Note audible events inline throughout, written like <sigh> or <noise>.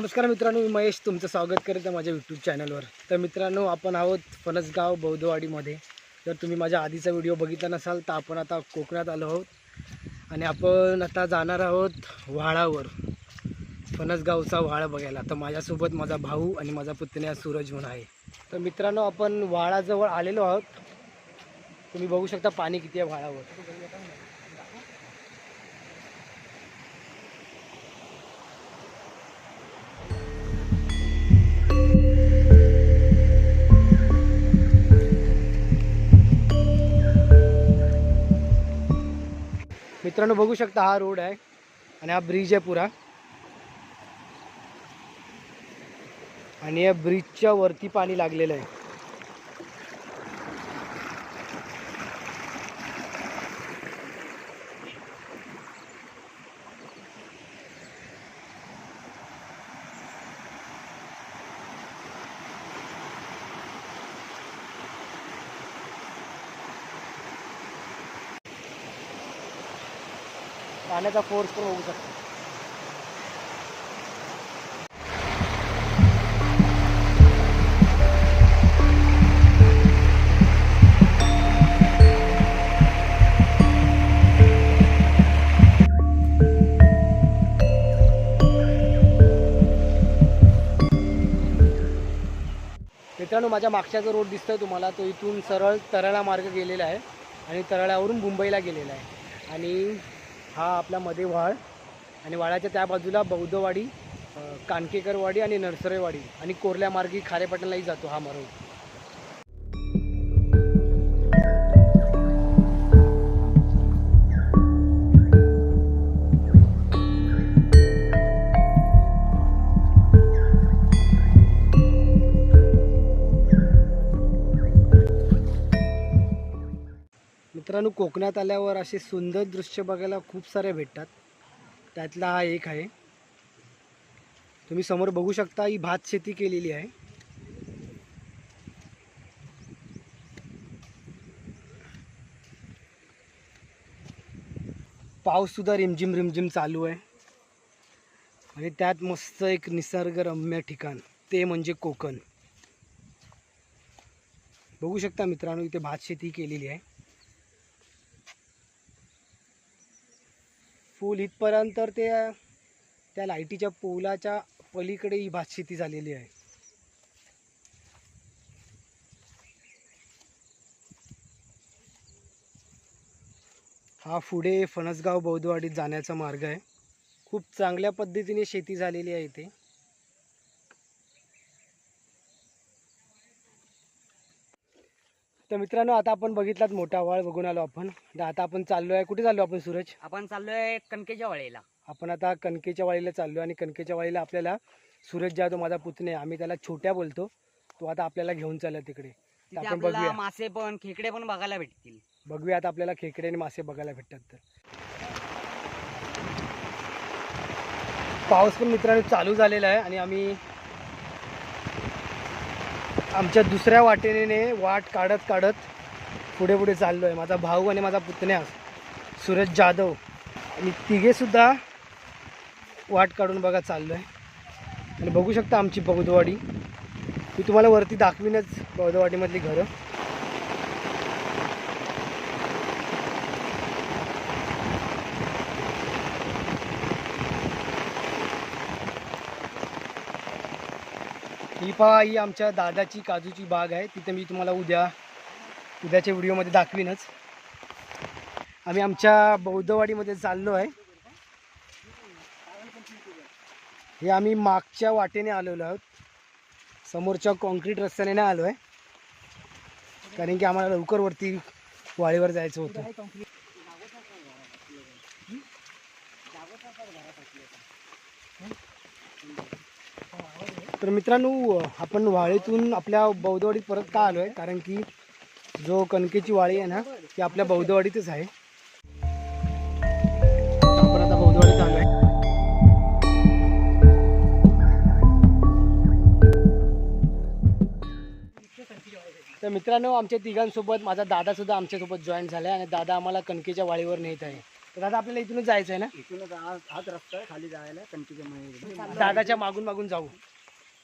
नमस्कार मित्रांनो मी महेश तुमचं स्वागत करत आहे माझ्या यूट्यूब चॅनलवर तर मित्रांनो आपण आहोत फणसगाव बौद्धवाडीमध्ये. जर तुम्ही माझ्या आधीचा व्हिडिओ बघितला नसाल तर आपण आता कोकणात आलो आहोत. आणि आपण आता जाणार आहोत व्हाळावर फणसगावचा व्हाळा बघायला. तर माझ्यासोबत माझा भाऊ आणि माझा पुतण्या सूरज म्हणून आहे. तर मित्रांनो आपण व्हाळाजवळ आलेलो आहोत. तुम्ही बघू शकता पाणी किती आहे व्हाळावर मित्रांनो बघू शकता हा रोड आहे आणि हा ब्रिज आहे पुरा. आणि या ब्रिजच्या वरती पाणी लागलेलं आहे. पाण्याचा फोर्स पण होऊ शकतो. मित्रांनो माझ्या मागचा जो रोड दिसतोय तुम्हाला. तो इथून सरळ तराळा मार्ग गेलेला आहे आणि तराळ्यावरून मुंबईला गेलेला आहे. आणि हा आपला मध्ये वाळ आणि वाळाच्या त्या बाजूला बौद्धवाडी कानकेकरवाडी आणि नरसरेवाडी आणि कोरल्या मार्गी खारेपाटणलाही जातो हा मार्ग मित्रांनो कोकणात आल्यावर असे सुंदर दृश्य बघायला खूप सारे भेटतात. त्यातला हा एक आहे. तुम्ही समोर बघू शकता ही भात शेती केलेली आहे. पाऊससुद्धा रिमझिम रिमझिम चालू आहे. आणि त्यात मस्त एक निसर्गरम्य ठिकाण ते म्हणजे कोकण. बघू शकता मित्रांनो इथे भात शेती केलेली आहे. पूल इथपर्यंत तर ते त्या लाईटीच्या पोलाच्या पलीकडे ही भात शेती झालेली आहे. हा पुढे फणसगाव बौद्धवाडीत जाण्याचा मार्ग आहे. खूप चांगल्या पद्धतीने शेती झालेली आहे इथे. तर मित्रांनो आता आपण बघितलात मोठा वाळ बघून आलो आपण. तर आता आपण चाललो आहे कुठे चाललो आपण सूरज? आपण चाललोय कणकेच्या वाळीला. आपण आता कणकेच्या वाळीला चाललो आणि कणकेच्या वाळीला आपल्याला सूरज जाधव माझा पुतणे आम्ही त्याला छोट्या बोलतो. तो आता आपल्याला घेऊन चालला तिकडे. तिथे आपण आपल्याला बघूया. मासे पण खेकडे पण बघायला भेटतील. बघूया आता आपल्याला खेकडे आणि मासे बघायला भेटतात तर. पाऊस पण मित्रांनो चालू झालेला आहे आणि आम्ही आमच्या दुसऱ्या वाटेने वाट काढत काढत पुढे पुढे चाललो आहे माझा भाऊ आणि माझा पुतण्या सूरज जाधव. आणि तिघेसुद्धा वाट काढून बघा चाललो आहे आणि बघू शकता आमची बौद्धवाडी. मी तुम्हाला वरती दाखवीनच बौद्धवाडीमधली घरं. पहा ही आमच्या दादाची काजूची बाग आहे. तिथे मी तुम्हाला उद्या उद्याच्या व्हिडिओमध्ये दाखवीनच. आम्ही आमच्या बौद्धवाडीमध्ये चाललो आहे. हे आम्ही मागच्या वाटेने आलेलो आहोत. समोरच्या कॉन्क्रीट रस्त्याने नाही आलो आहे कारण की आम्हाला लवकर वरती वाळीवर जायचं होतं. तर मित्रांनो आपण वाळीतून आपल्या बौद्धवाडीत परत का आलो आहे कारण की जो कणकेची वाळी आहे ना ती आपल्या बौद्धवाडीतच आहे. आपण आता बौद्धवाडीत आलो आहे तर मित्रांनो आमच्या तिघांसोबत माझा दादा सुद्धा आमच्यासोबत जॉईन झाला आहे आणि दादा आम्हाला कणकेच्या वाळीवर नेत आहे. तर दादा आपल्याला इथूनच जायचं आहे ना? इथूनच हाच रस्ता आहे खाली जायला कणकीच्या दादाच्या मागून मागून जाऊ.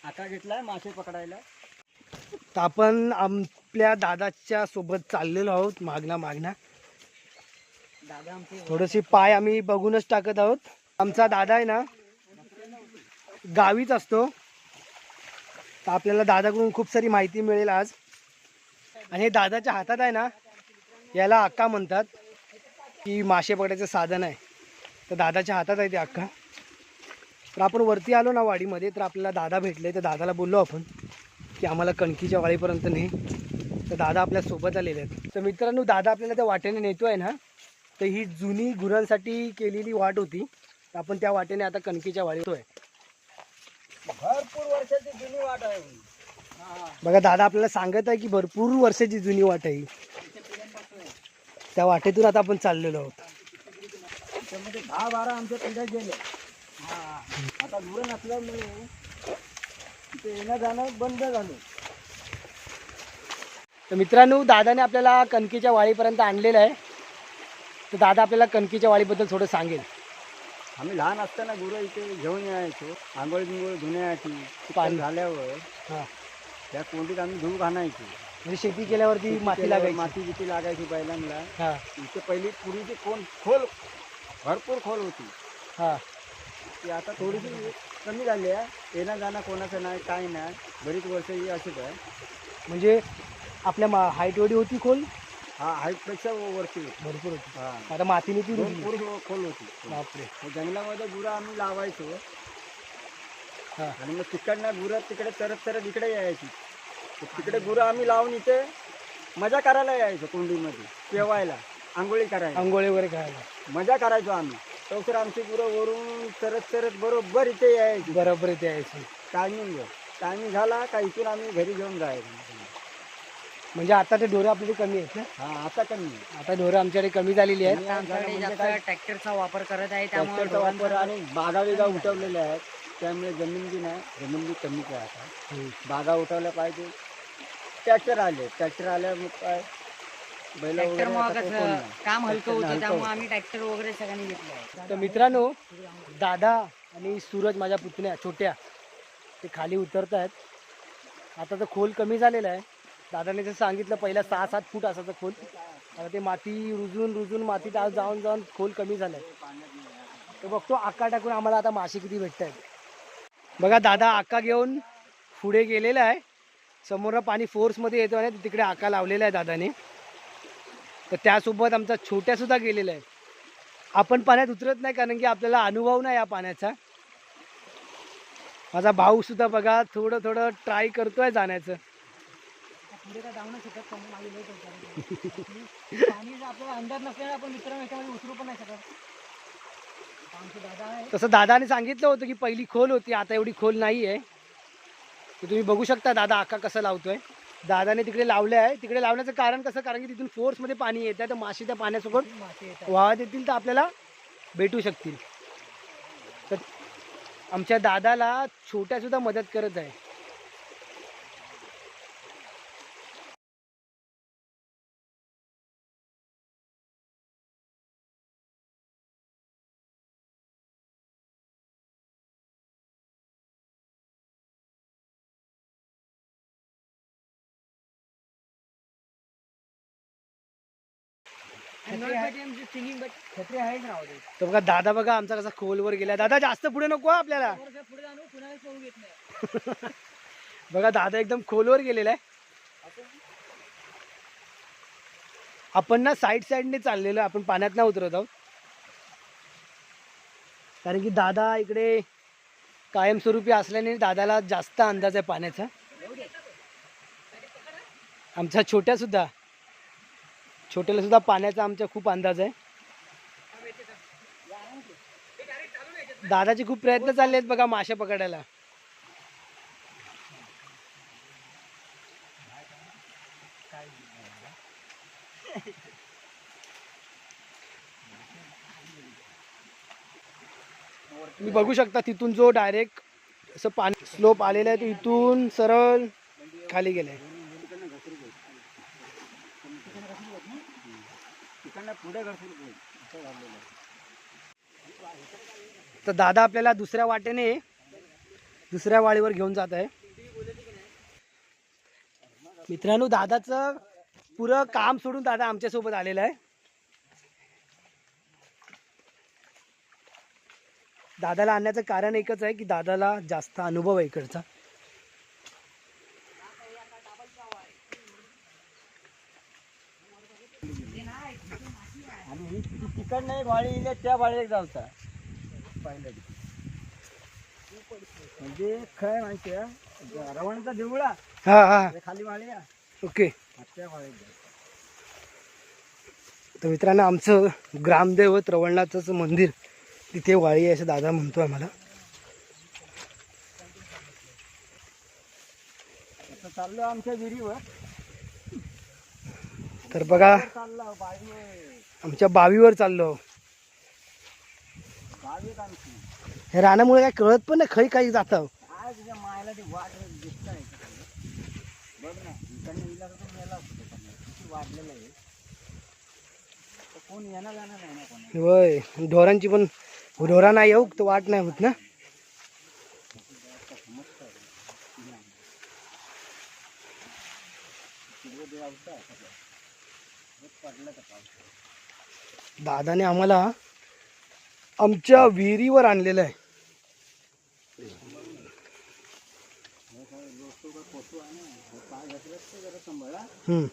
आता घेतलाय मासे पकडायला. तर आपण आपल्या दादाच्या सोबत चाललेलो आहोत मागणा मागणा दादा आमचे थोडेसे पाय आम्ही बघूनच टाकत आहोत. आमचा दादा आहे ना गावीच असतो. तर आपल्याला दादाकडून खूप सारी माहिती मिळेल आज. आणि हे दादाच्या हातात आहे ना याला अक्का म्हणतात की मासे पकडायचं साधन आहे. तर दादाच्या हातात आहे ते अक्का. तर आपण वरती आलो ना वाडीमध्ये तर आपल्याला दादा भेटले. तर दादाला बोललो आपण की आम्हाला कणकीच्या वाडीपर्यंत नाही तर दादा आपल्यासोबत आलेले आहेत. तर मित्रांनो दादा आपल्याला त्या वाटेने नेतो आहे ना. तर ही जुनी गुरांसाठी केलेली वाट होती. तर आपण त्या वाटेने आता कणकीच्या वाडी येतोय. भरपूर वर्षाची जुनी वाट आहे बघा दादा आपल्याला सांगत आहे की भरपूर वर्षाची जुनी वाट आहे. त्या वाटेतून आता आपण चाललेलो आहोत. त्यामध्ये दहा बारा आमच्या पिढ्या गेले आता गुरं नसल्यामुळे तिथे येणं जाणं बंद झालं. तर मित्रांनो दादाने आपल्याला कणकीच्या वाडीपर्यंत आणलेलं आहे. तर दादा आपल्याला कणकीच्या वाडीबद्दल थोडं सांगेल. आम्ही लहान असताना गुरं इथे घेऊन यायचो आंघोळ बिंगोळ धुण्यासाठी. पाणी. झाल्यावर हां. त्या कोंडीत आम्ही धूळ घालायचो. म्हणजे शेती केल्यावरती माती लागायची. माती बिती लागायची बैलांना. हां. इथे पहिली पूर्वीची कोण खोल भरपूर खोल होती. हां. ती आता थोडीशी कमी झाली आहे. येणं जाणं कोणाचं नाही काय नाही. बरीच वर्ष ही अशीच आहे. म्हणजे आपल्या मा हाईटवडी होती खोल? हा हाईटपेक्षा वरती होती. भरपूर होती. हा. आता मातीने ती रुजली. भरपूर खोल होती. बापरे. जंगलामध्ये गुरं आम्ही लावायचो. हां. आणि मग तिकडनं गुरं तिकडे चरत चरत इकडे यायची. तर तिकडे गुरं आम्ही लावून इथे मजा करायला यायचो कुंडीमध्ये पेवायला आंघोळी करायला. आंघोळे वगैरे खायला मजा करायचो आम्ही. तर आमची गुरं वरून चरत चरत बरोबर इथे यायची. बरोबर इथे यायची. टायमिंग टायमिंग झाला का इथून आम्ही घरी घेऊन जायचो. म्हणजे आता ते ढोरं आपल्याकडे कमी आहेत ना? हा आता कमी आहे. आता ढोरं आमच्याकडे कमी झालेली आहेत. आमच्याकडे म्हणजे जास्त? ट्रॅक्टरचा वापर करत आहे त्यामुळे ट्रॅक्टरचा वापर ढोरांचा- आणि बागा बिगा उठवलेल्या आहेत. त्यामुळे जमीन बी नाही जमीन बी कमीच आहे आता. हम्म. बागा उठवल्या पाहिजे. ट्रॅक्टर आले. ट्रॅक्टर आल्यामुळे काय? ट्रॅक्टर मग कसं काम हलकं होतं त्यामुळे. आम्ही ट्रॅक्टर वगैरे सगळ्यांनी घेतलं. आहे तर मित्रांनो दादा आणि सूरज माझ्या पुतण्या छोट्या ते खाली उतरत आहेत. आता तर खोल कमी झालेला आहे. दादाने जसं सांगितलं पहिला सहा सात फूट असायचं खोल. आता ते माती रुजून रुजून मातीत आज जाऊन जाऊन खोल कमी झालं आहे तर बघतो आका टाकून आम्हाला आता मासे किती भेटत आहेत बघा दादा आका घेऊन पुढे गेलेला आहे. समोर पाणी फोर्समध्ये येतो आणि तिकडे आका लावलेला आहे दादाने. तर त्यासोबत आमचा छोट्यासुद्धा गेलेला आहे. आपण पाण्यात उतरत नाही कारण की आपल्याला अनुभव नाही या पाण्याचा. माझा भाऊ सुद्धा बघा थोडं थोडं ट्राय जाण्याचं. <laughs> दादा आहे तसं दादाने सांगितलं होतं की पहिली खोल होती आता एवढी खोल नाही आहे तर तुम्ही बघू शकता दादा आका कसं लावतोय. दादाने तिकडे लावलं आहे तिकडे लावण्याचं कारण कसं? कारण की तिथून फोर्समध्ये पाणी येत आहे. तर मासे त्या पाण्यासोबत मासे येतात वाहत येतील तर आपल्याला भेटू शकतील. तर आमच्या दादाला छोट्या सुद्धा मदत करत आहे. तर बघा दादा बघा आमचा कसा खोलवर गेला. दादा जास्त पुढे नको आपल्याला. <laughs> बघा दादा एकदम खोलवर गेलेला आहे. आपण ना साईड साईडने चाललेलो आपण पाण्यात नाही उतरत आहोत. कारण की दादा इकडे कायमस्वरूपी असल्याने दादाला जास्त अंदाज आहे पाण्याचा. आमचा छोट्या सुद्धा. छोट्याला सुद्धा पाण्याचा आमच्या खूप अंदाज आहे. दादाचे खूप प्रयत्न चालले आहेत बघा मासे पकडायला. तुम्ही बघू शकता तिथून जो डायरेक्ट असं पाणी स्लोप आलेला आहे तो इथून सरळ खाली गेलाय तिकडनं पुढे असं झालेलं आहे. तर दादा आपल्याला दुसऱ्या वाटेने दुसऱ्या वाळीवर घेऊन जात आहे. मित्रांनो दादाचं पुरं काम सोडून दादा आमच्यासोबत आलेलं आहे. दादाला आणण्याचं कारण एकच आहे की दादाला जास्त अनुभव आहे इकडचा आणि ही ती- तिकडनं एक वाळी इले त्या वाळीत जावता पहिल्या दिवशी. म्हणजे काय माहिती आहे रवणाचा देवळा हा हा. ते खाली वाळी आहे. ओके. त्या वाळीत जायचं तर मित्रांनो आमचं ग्रामदैवत रवळनाथचं मंदिर तिथे वाळी आहे असं दादा म्हणतो आम्हाला. आता चाललो आमच्या विहिरीवर. तर बघा. चाललो बावी आमच्या बावीवर चाललो. हे रानामुळे काय कळत पण नाही खरी काही जात. होय ढोरांची पण ढोरा नाही येऊ तर वाट नाही होत ना. पडलं तर पाऊस दादाने आम्हाला आमच्या विहिरीवर आणलेलं आहे हम्म.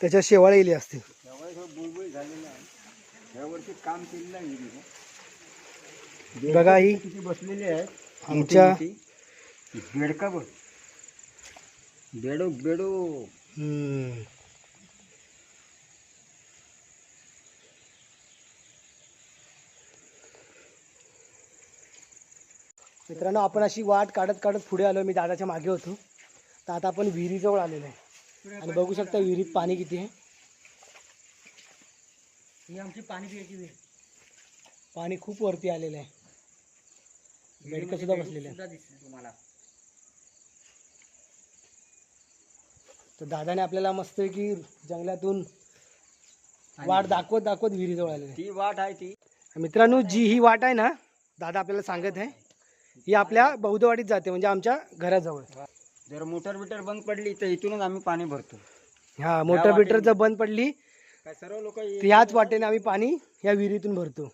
त्याच्यात शेवाळे येले असतील आहे काम केलेलं आहे. बघा ही बसलेली आहेत आमच्या. बेडका बघ बेडो बेडो मित्रांनो आपण अशी वाट काढत काढत पुढे आलो. मी दादाच्या मागे होतो. तर आता आपण विहिरीजवळ आलेलो आहे. आणि बघू शकता विहिरीत पाणी किती आहे. ही आमची पाणी पिण्याची विहीर. पाणी खूप वरती आलेलं आहे. बेडकं सुद्धा बसलेलं आहे. तुम्हाला. तर दादाने आपल्याला मस्त की जंगलातून वाट दाखवत दाखवत विहिरीजवळ आलेलं ती वाट आहे ती. मित्रांनो जी ही वाट आहे ना दादा आपल्याला सांगत आहे. ही आपल्या बौद्धवाडीत जाते म्हणजे आमच्या घराजवळ. जर मोटर बिटर बंद पडली तर इथूनच आम्ही पाणी भरतो. हा मोटर बिटर जर बंद पडली काय सर्व लोक ह्याच वाटेने आम्ही पाणी या विहिरीतून भरतो.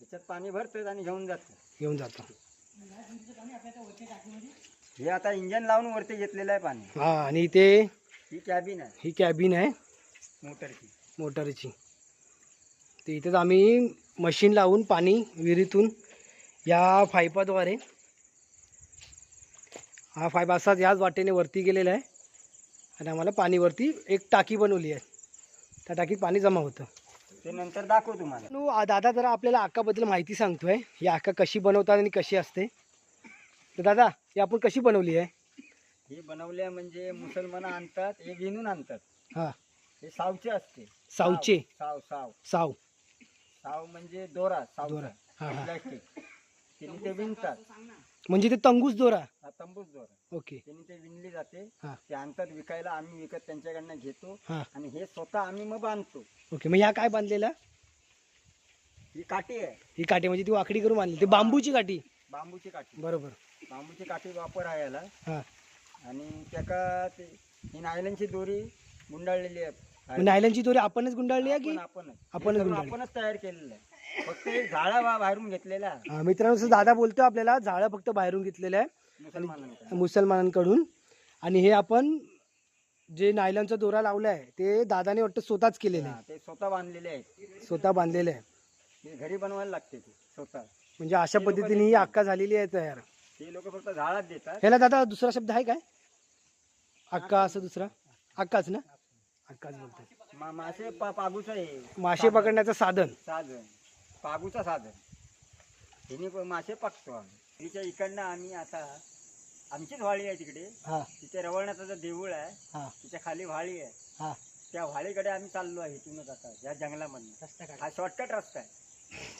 त्याच्यात पाणी भरतात आणि घेऊन जातात येऊन जातो. हे आता इंजन लावून वरती घेतलेलं आहे पाणी. हा आणि इथे ही कॅबिन आहे. ही कॅबिन आहे मोटरची. मोटारची. तर इथेच आम्ही मशीन लावून पाणी विहिरीतून या पाईपाद्वारे हा पाईप असाच याच वाटेने वरती गेलेला आहे. आणि आम्हाला पाणी वरती एक टाकी बनवली आहे. त्या टाकीत पाणी जमा होतं. ते नंतर दाखव तुम्हाला. दादा जरा आपल्याला आकाबद्दल माहिती सांगतोय. ही आका कशी बनवतात आणि कशी असते. तर दादा ही आपण कशी बनवली आहे? हे बनवल्या म्हणजे मुसलमान आणतात हे विणून आणतात. हा. हे सावचे असते. सावचे. साव साव. साव. साव म्हणजे दोरा साव दोरा. प्लास्टिक ते विणतात. म्हणजे ते तंगूस दोरा? हा तंबूच दोरा. ओके. त्यांनी ते विणली जाते. हा. ते आणतात विकायला आम्ही विकत त्यांच्याकडनं घेतो. हा. आणि हे स्वतः आम्ही मग बांधतो. ओके मग ह्या काय बांधलेला ही काठी आहे. ही काठी म्हणजे ती वाकडी करून बांधली. ती बांबूची काठी? बांबूची काठी. बरोबर. बांबूची काठी वापर आहे याला. हा. आणि त्याका ते ही नायलनची दोरी गुंडाळलेली आहे. मग नायलनची दोरी आपणच गुंडाळली आहे की आपण आपणच. आपणच हे सर्व गुंडाळली. आपणच तयार केलेलं आहे. फक्त एक झाडा बा- बाहेरून घेतलेला. आहे हा, मित्रांनो असं दादा बोलतो आपल्याला झाडं फक्त बाहेरून घेतलेलं आहे. मुसलमानांकडे मुसलमानांकडून. आणि हे आपण जे नायलनचा दोरा लावला आहे ते दादाने वाटतं स्वतःच केलेलं हा, ते स्वतः बांधलेले आहेत. आहे स्वतः बांधलेलं आहे. ते घरी बनवायला लागते ते स्वतः. म्हणजे अशा पद्धतीने ही अक्का झालेली आहे तयार. ते लोक फक्त झाडात देतात. ह्याला दादा दुसरा शब्द आहे काय? अक्का असं दुसरा? अक्काच ना? अक्काच बोलतात. मा- मासे पा पागूचं आहे. मासे पकडण्याचं साधन. साधन. पागूचा साधन. हिने प- मासे पाकतो आम्ही. तिच्या इकडनं आम्ही आता आमचीच व्हाळी आहे तिकडे. हा. तिथे रवळण्याचं जे देऊळ आहे हा. तिच्या खाली व्हाळी आहे. हा. त्या व्हाळीकडे आम्ही चाललो आहे इथूनच आता या जंगलामधनं. हा शॉर्टकट रस्ता आहे.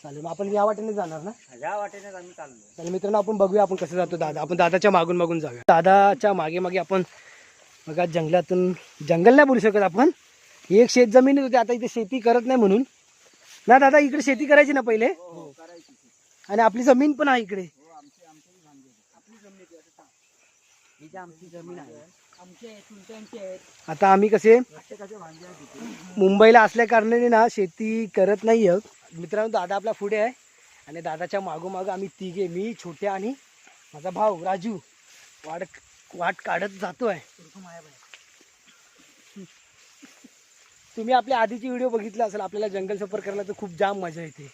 चालेल मग आपण या वाटेने जाणार ना? ह्या वाटेनेच आम्ही चाललो तर मित्रांनो आपण बघूया आपण कसं जातो दादा. आपण दादाच्या मागून मागून जाऊया. दादाच्या मागे मागे आपण बघा जंगलातून जंगल नाही बोलू शकत आपण. एक शेत जमीन होती आता इथे शेती करत नाही म्हणून. ना दादा इकडे शेती करायची ना पहिले? हो करायची ती. आणि आपली जमीन पण आहे इकडे. हो ही आता आम्ही कसे मुंबईला असल्या कारणाने ना शेती करत नाही आहोत मित्रांनो दादा आपला पुढे आहे. आणि दादाच्या मागोमागं आम्ही तिघे मी छोट्या आणि माझा भाऊ राजू वाट वाट काढत जातो आहे तुम्ही आपल्या आधीची व्हिडिओ बघितला असेल आपल्याला जंगल सफर करायला तर खूप जाम मजा येते.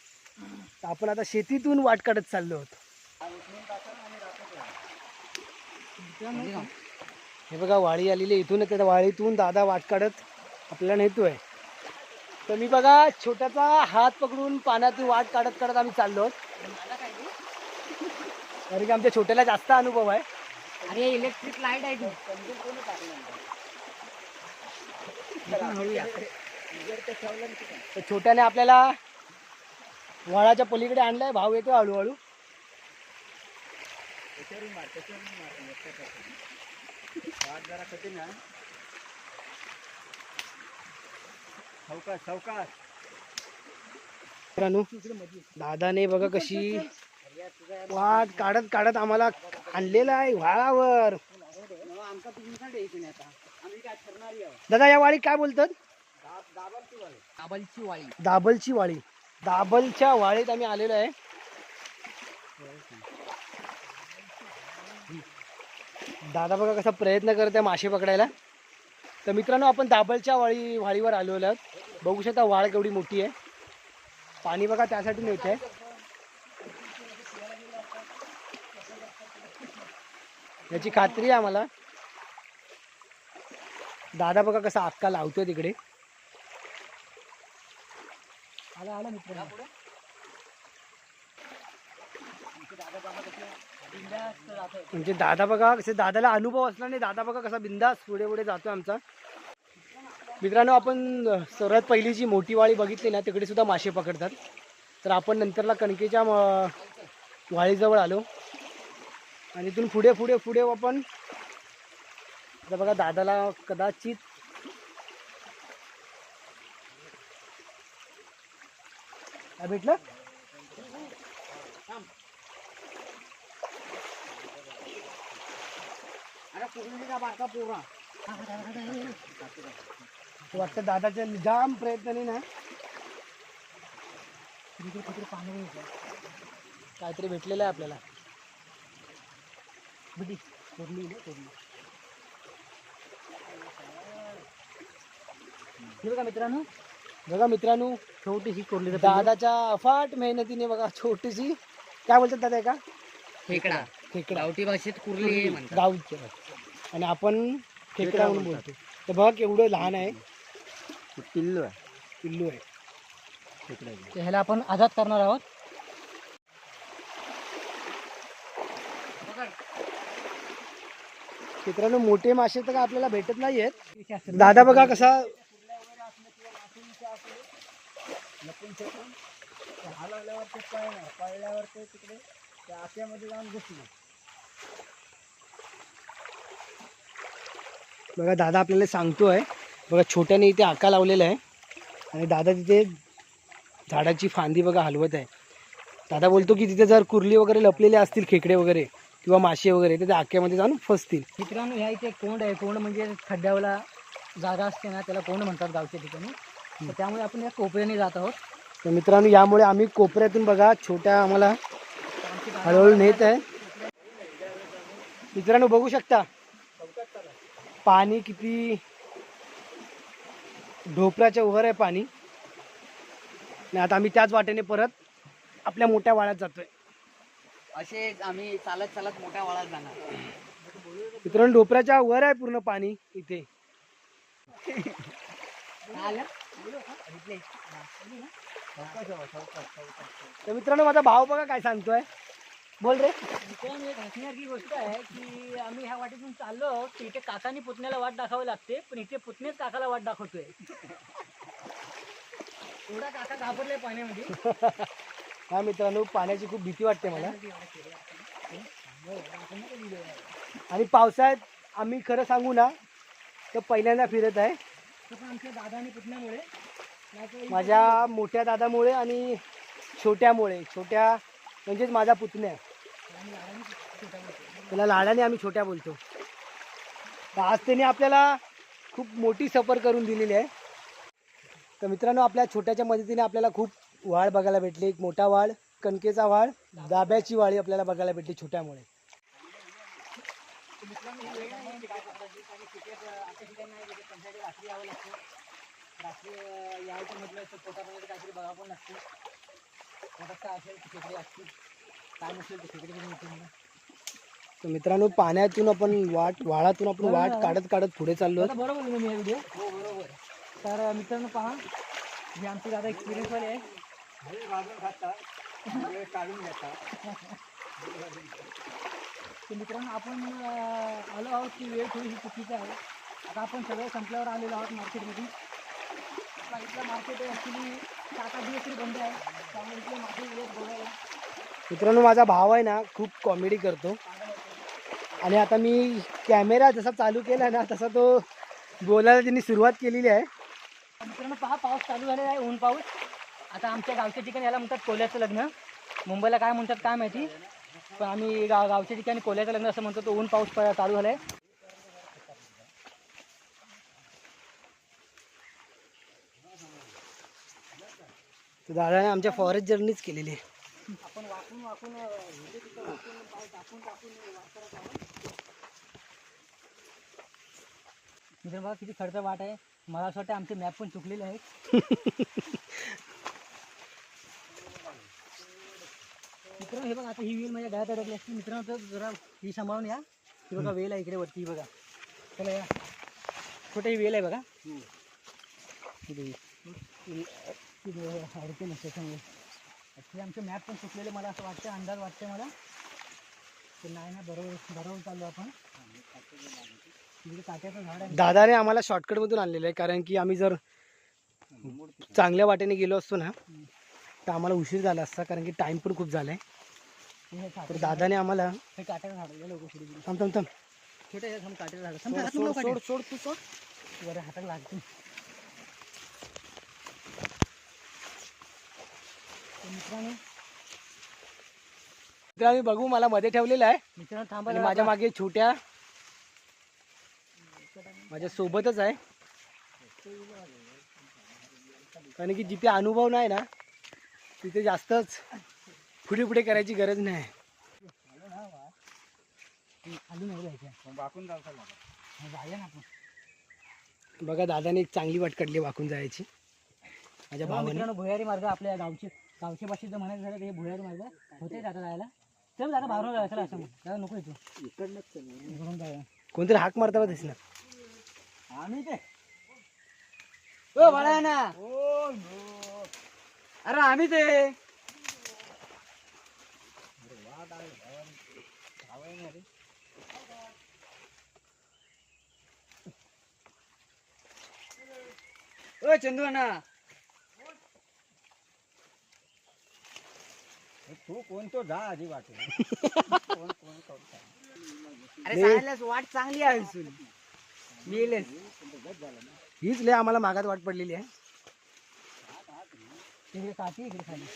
तर आपण आता शेतीतून वाट काढत चाललो आहोत. हे बघा वाळी आलेली आहे. इथून त्या वाळीतून दादा वाट काढत आपल्याला नेतोय. तर मी बघा छोट्याचा हात पकडून पाण्यातून वाट काढत काढत आम्ही चाललो आहोत. कारण की आमच्या छोट्याला जास्त अनुभव आहे. अरे इलेक्ट्रिक लाइट आहे तर छोट्याने आपल्याला वळाच्या पलीकडे आणलाय भाव येतो हळूहळू. मित्रांनो दादाने बघा कशी वाट काढत काढत आम्हाला आणलेलं आहे व्हाळावर दादा या वाळी काय बोलतात? दाब दाबाल ती वाले आबालची वाळी. दाबलची वाळी. दाबलच्या वाळीत आम्ही आलेलो आहे. दादा बघा कसा प्रयत्न करत आहे मासे पकडायला. तर मित्रांनो आपण दाबलच्या वाळी वाळीवर आलो आहोत. बघू शकता वाळ केवढी मोठी आहे. पाणी बघा त्यासाठी मिळत आहे याची खात्री आहे आम्हाला. दादा बघा कसा अक्का लावतोय तिकडे. आला आला मित्र. म्हणजे दादा बघा कसे दादाला अनुभव असला नाही दादा बघा कसा बिंदास पुढे पुढे जातो आमचा. मित्रांनो आपण सर्वात पहिली जी मोठी वाळी बघितली ना तिकडे सुद्धा मासे पकडतात. तर आपण नंतरला कणकेच्या वाळीजवळ आलो. आणि इथून पुढे पुढे पुढे आपण आता बघा दादाला कदाचित काय भेटलं? वाटतं दादाच्या जाम प्रयत्नाने ना काहीतरी भेटलेलं आहे आपल्याला. तोडली ना तोडली हे बघा मित्रांनो. बघा मित्रांनो छोटीशी कोरली दादाच्या अफाट मेहनतीने बघा छोटीशी. काय बोलतात दादा का खेकडा. खेकडा. गावठी भाषेत कुर्ली म्हणतात. गावचं आणि आपण खेकडा म्हणून बोलतो. तर बघा केवढं लहान आहे. पिल्लू आहे. पिल्लू आहे. तर ह्याला आपण आझाद करणार आहोत. मित्रांनो मोठे मासे तर काय आपल्याला भेटत नाही आहेत दादा बघा कसा लपून ते हलवल्यावर ते पळणार पळल्यावर ते तिकडे त्या आक्यामध्ये जाऊन घुसले बघा दादा आपल्याला सांगतोय बघा छोट्याने इथे आका लावलेला आहे. आणि दादा तिथे झाडाची फांदी बघा हलवत आहे. दादा बोलतो की तिथे जर कुर्ली वगैरे लपलेले असतील खेकडे वगैरे किंवा मासे वगैरे तर त्या आक्यामध्ये जाऊन फसतील. मित्रांनो ह्या इथे कोंड आहे. कोंड म्हणजे खड्ड्यावाला जागा असते ना त्याला कोंड म्हणतात गावच्या ठिकाणी. तर त्यामुळे आपण या कोपऱ्याने जात आहोत. तर मित्रांनो यामुळे आम्ही कोपऱ्यातून बघा छोट्या आम्हाला हळूहळू नेत आहे. मित्रांनो बघू शकता पाणी किती ढोपराच्या वर आहे पाणी. आणि आता आम्ही त्याच वाटेने परत आपल्या मोठ्या वाड्यात जातोय. असेच आम्ही चालत चालत मोठ्या वाळात जाणार. मित्रांनो ढोपराच्या वर आहे पूर्ण पाणी इथे. तर मित्रांनो माझा भाव बघा काय सांगतोय. बोल रे. मित्रांनो एक हसण्याची गोष्ट आहे की आम्ही ह्या वाटेतून चाललो तर इथे काकानी पुतण्याला वाट दाखवावी लागते पण इथे पुतणेच काकाला वाट दाखवतोय. एवढा काका घाबरलाय पाण्यामध्ये. <laughs> हा मित्रांनो पाण्याची खूप भीती वाटते मला. आणि पावसाळ्यात आम्ही खरं सांगू ना तो पहिल्यांदा फिरत आहे. आमच्या दादा आणि पुतण्यामुळे नाहीतर माझ्या मोठ्या दादामुळे आणि छोट्यामुळे छोट्या म्हणजेच माझा पुतण्या. आम्ही छोटा बोलतो. त्याला लाडाने आम्ही छोट्या बोलतो. तर आज त्याने आपल्याला खूप मोठी सफर करून दिलेली आहे. तर मित्रांनो आपल्या छोट्याच्या मदतीने आपल्याला खूप वाळ बघायला भेटली. एक मोठा वाळ कणकेचा वाळ दाब्याची वाळी आपल्याला बघायला भेटली छोट्यामुळे. क्रिकेट आता ठिकाणी नाही क्रिकेट त्यांच्याकडे रात्री यावं लागतं. रात्री यायचं म्हटलं तर पोटामध्ये काहीतरी बघावं पण लागतं. पोटात काय असेल तर खेकडे असतील. काय नसेल तर खेकडे पण मिळते मला तर मित्रांनो पाण्यातून आपण वाट वाळातून आपण वाट काढत काढत पुढे चाललो आता बरोबर मी हा व्हिडिओ हो बरोबर. तर मित्रांनो पहा हे आमचे दादा एक्सपिरियन्स वाले आहे. भाजून काढून घेतात तर मित्रांनो आपण आलो आहोत की वेळ थोडीशी चुकीची आहे. आता आपण सगळं संपल्यावर आलेलो आहोत मार्केटमध्ये. आपला इथलं मार्केट ॲक्च्युली सात आठ दिवस तरी बंद आहे. त्यामुळे इथले मासे येत बघायला मित्रांनो माझा भाव आहे ना खूप कॉमेडी करतो. आणि आता मी कॅमेरा जसा चालू केला ना तसा तो बोलायला त्यांनी सुरुवात केलेली आहे. मित्रांनो पहा पाऊस चालू झालेला आहे ऊन पाऊस. आता आमच्या गावच्या ठिकाणी याला म्हणतात कोल्याचं लग्न. मुंबईला काय म्हणतात काय माहिती? पण आम्ही गाव गावच्या ठिकाणी कोल्याचं लग्न असं म्हणतो तो ऊन पाऊस चालू झालाय. दादाने आमच्या फॉरेस्ट जर्नीच केलेली आहे. आपण वाकून वाकून टाकून टाकून बघा किती खडतर वाट आहे. मला असं वाटतं आमचे मॅप पण चुकलेले आहेत. <laughs> मित्रांनो हे बघा आता ही वेल माझ्या गायात अडकली असते. मित्रांनो तर जरा ही सांभाळून या. ही बघा वेल आहे इकडे वरती बघा. चला या. छोटी ही वेल आहे बघा. अडके नसते त्याच्यामुळे. ॲक्च्युली आमचे मॅप पण चुकलेले मला असं वाटतं अंदाज वाटते मला. ते नाही ना बरोबर बरोबर चाललो आपण. तिकडे काट्याचं झाड आहे. दादाने आम्हाला शॉर्टकटमधून आणलेलं आहे कारण की आम्ही जर चांगल्या वाटेने गेलो असतो ना तर आम्हाला उशीर झाला असता कारण की टाइम पण खूप झाला आहे तर दादाने आम्हाला हे काट्याचं झाड आहे लोक पुढे गेली थांब थांब थांब. छोटे हे थांब काट्याचं झाड. सोड, थांब, हात सोड, नको काटे. सोड सोड तू सोड. बरं हाताला लागते. तर मित्रांनो मित्रांनो बघू मला मध्ये ठेवलेलं आहे. मित्रांनो थांबा माझ्या मागे छोट्या माझ्या सोबतच आहे. कारण की जिथे अनुभव नाही ना तिथे जास्तच पुढे पुढे करायची गरज नाही. बघा दादाने एक चांगली वाट काढली वाकून जायची. माझ्या बघा भावाने. भुयारी मार्ग आपल्या गावचे गावच्या भाषेत जर म्हणायचं झालं हे भुयारी मार्ग होते जाता जायला. चल दादा बाहेर जायचं असं. दादा नको येतो इकडनंच इकडून जाऊया कोणतरी हाक मारता दिस ना आम्ही ते. ओ बाळा नो अरे आम्ही ते. ओ चंदू ना तू कोणतो जा आधी वाटू कोण कोण करता अरे वाट चांगली आहे सुन येईलच हीच लय आम्हाला मागात वाट पडलेली आहे. इकडे काठी इकडे खाली.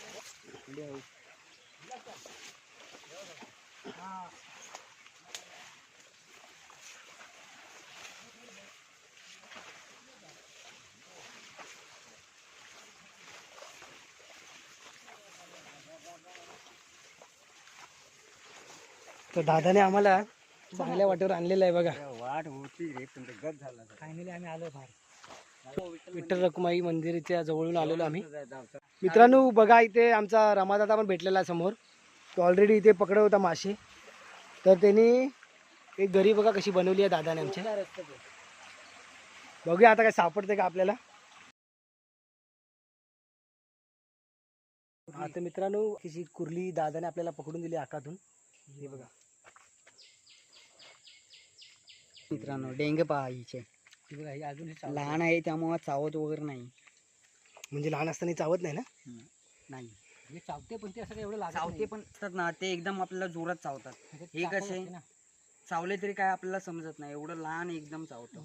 तर दादाने आम्हाला चांगल्या वाटेवर आणलेलं आहे बघा. वाट होती रे पण ते गत झाला फायनली आम्ही आलो बाहेर. विठ्ठल रखुमाई मंदिराच्या जवळून आलेलो आम्ही. मित्रांनो बघा इथे आमचा रमादादा पण भेटलेला आहे समोर. तो ऑलरेडी इथे पकडत होता मासे तर त्यांनी एक घरी बघा कशी बनवली आहे दादाने आमच्या बघूया आता काय सापडते का आपल्याला. आता मित्रांनो कशी कुर्ली दादाने आपल्याला पकडून दिली आकातून हे बघा. मित्रांनो डेंगे पहा हिचे बघा हे अजून चावत लहान आहे त्यामुळे चावत वगैरे नाही. म्हणजे लहान असताना चावत नाही ना? नाही. हे चावते पण ते असं एवढं लागत चावते पण असतात ना ते एकदम आपल्याला जोरात चावतात. हे कसे? चावले तरी काय आपल्याला समजत नाही. एवढं लहान एकदम चावतं.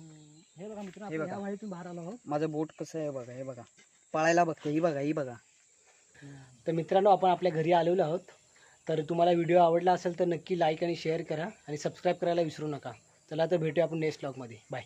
हे बघा मित्रांनो हे बघा. बाहेर आलो माझं बोट कसं आहे बघा हे बघा. पळायला बघते ही बघा ही बघा. तर मित्रांनो आपण आपल्या घरी आलेलो आहोत. तर तुम्हाला व्हिडिओ आवडला असेल तर नक्की लाईक आणि शेअर करा आणि सबस्क्राईब करायला विसरू नका. चला तर भेटूया आपण नेक्स्ट ब्लॉगमध्ये बाय